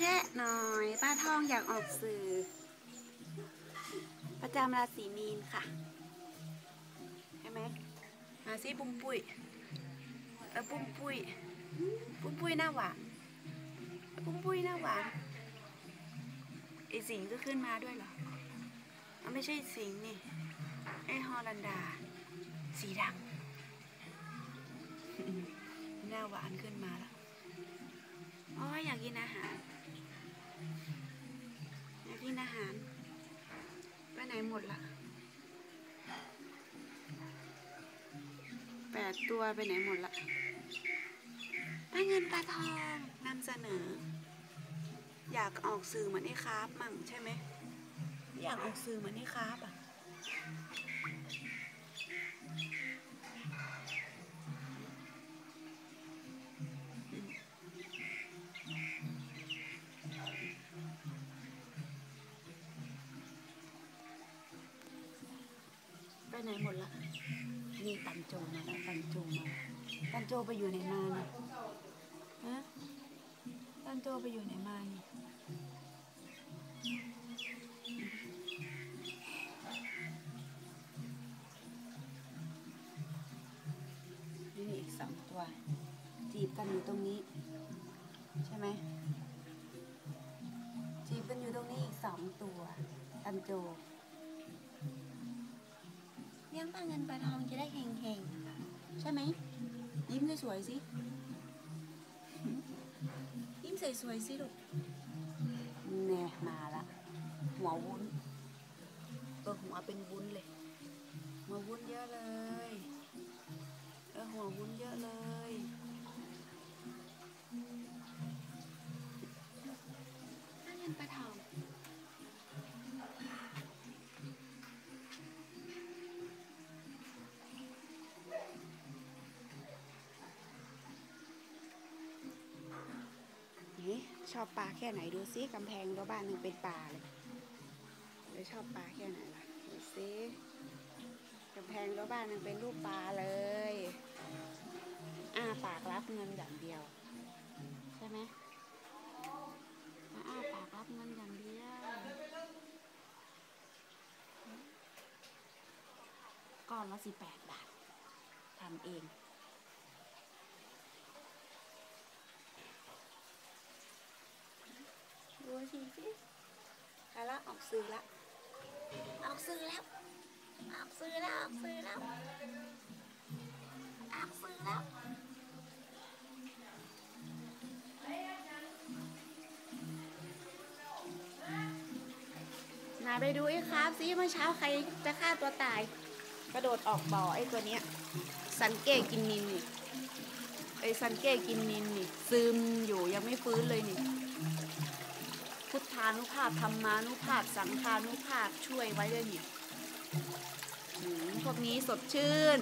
แชะหน่อย ป้าทองอยากออกสื่อ ประจำราศีมีนค่ะใช่ไหมมาซิปุ้มปุ้ยเออปุ้มปุ้ยปุ้มปุ้ยหน้าหวานปุ้มปุ้ยหน้าหวานไอสิงก็ขึ้นมาด้วยเหรอเอาไม่ใช่สิงนี่ไอฮอลันดา สีดำหน้าหวานขึ้นมาแล้วอ้ยอยากกินอาหาร กินอาหาร ไปไหนหมดละแปดตัวไปไหนหมดละปลาเงินปลาทองนำเสนอ อยากออกสื่อเหมือนไอ้คราฟมั่งใช่ไหม อยากออกสื่อเหมือนไอ้คราฟอะ ไปไหนหมดละนี่ตันโจมาแล้วตันโจมาตันโจไปอยู่ไหนมาเนี่ยฮะตันโจไปอยู่ไหนมาเนี่ยนี่อีกสองตัว จีบกันอยู่ตรงนี้ ใช่ไหมจีบกันอยู่ตรงนี้อีกสองตัวตันโจ ลี้ยงปลาเงินปลาทองจะได้แข่งๆ ใช่ไหม ยิ้มสวยๆสิ ยิ้มสวยๆสิลูกแน่มาละหัววุ้นเออหัวเป็นวุ้นเลยหัววุ้นเยอะเลยเออหัววุ้นเยอะเลย ชอบปลาแค่ไหนดูซิกำแพงรั้วบ้านหนึ่งเป็นปลาเลยเดี๋ยวชอบปลาแค่ไหนล่ะดูซิกำแพงรั้วบ้านหนึ่งเป็นรูปปลาเลยอ้าปากรับเงินอย่างเดียว ใช่ไหมอ้าปากรับเงินอย่างเดียวก้อนละสิบแปดบาททำเอง ดูสิสิใครละออกสื่อละออกสื่อแล้วออกสื่อแล้วออกสื่อแล้วออกสื่อแล้วนายไปดูไอ้ครับสิเมื่อเช้าใครจะฆ่าตัวตาย กระโดดออกบ่อไอ้ตัวเนี้ย สันเก้กินนินนี่ไอ้สันเก้กินนินนี่ซึมอยู่ยังไม่ฟื้นเลยนี่ พุทธานุภาพธรรมานุภาพ สังฆานุภาพช่วยไว้ด้วยนี่หืมพวกนี้สดชื่น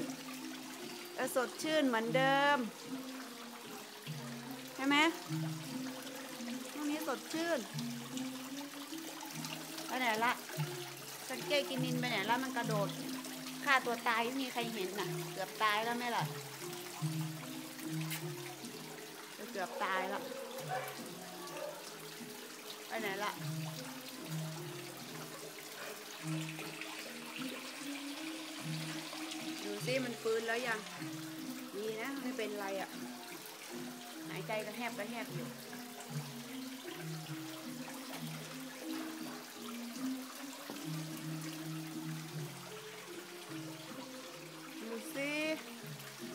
สดชื่นเหมือนเดิม ใช่ไหมพวกนี้สดชื่นไปไหนละสังเกตกินนินไปไหนละมันกระโดดฆ่าตัวตายไม่มีใครเห็นน่ะ เกือบตายแล้วไหมล่ะเกือบตายแล้ว ไปไหนละดูสิมันฟื้นแล้วยังดีนะไม่เป็นไรอะ่ะ หายใจกระแทบกระแทบอยู่ดูสิ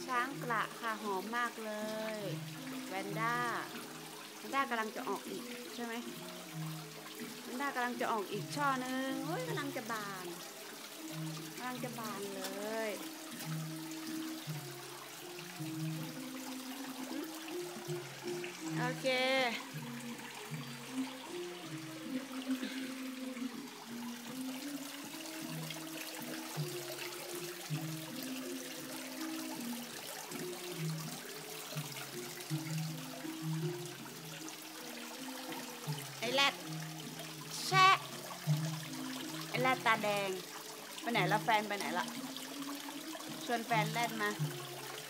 ช้างกระค่ะหอมมากเลย แวนด้าแวนด้ากำลังจะออกอีกใช่ไหม มันดากำลังจะออกอีกช่อหนึ่งโอ้ยกำลังจะบานกำลังจะบานเลยโอเค ดตาแดง ไปไหนละแฟนไปไหนละชวนแฟนแรดมา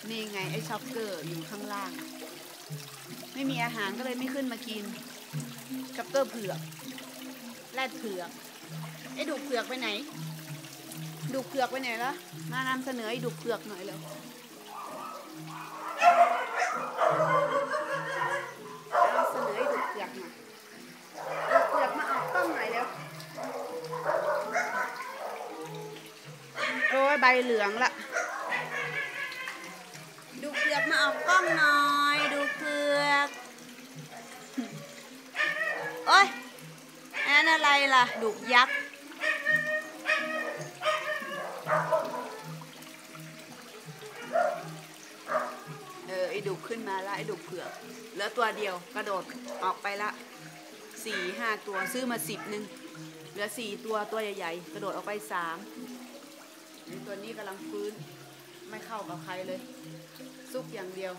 นี่ไงไอ้ช็อกเกอร์อยู่ข้างล่าง ไม่มีอาหารก็เลยไม่ขึ้นมากินช็อกเกอร์เผือกแรดเผือกไอ้ดุกเผือกไปไหน ดุกเผือกไปไหนละมานำเสนอไอ้ดุกเผือกหน่อยเร็ว ใบเหลืองละ ดูเผือกมาออกกล้องหน่อย ดูเผือกโอ้ยอันอะไรล่ะ ดุกยักษ์เออไอ้ดุกขึ้นมาละไอ้ดุกเผือกเหลือตัวเดียวกระโดดออกไปละสี่ห้าตัวซื้อมาสิบหนึ่งเหลือสี่ตัวตัวใหญ่ ๆ กระโดดออกไปสาม ตัวนี้กำลังฟื้น ไม่เข้ากับใครเลย ซุกอย่างเดียว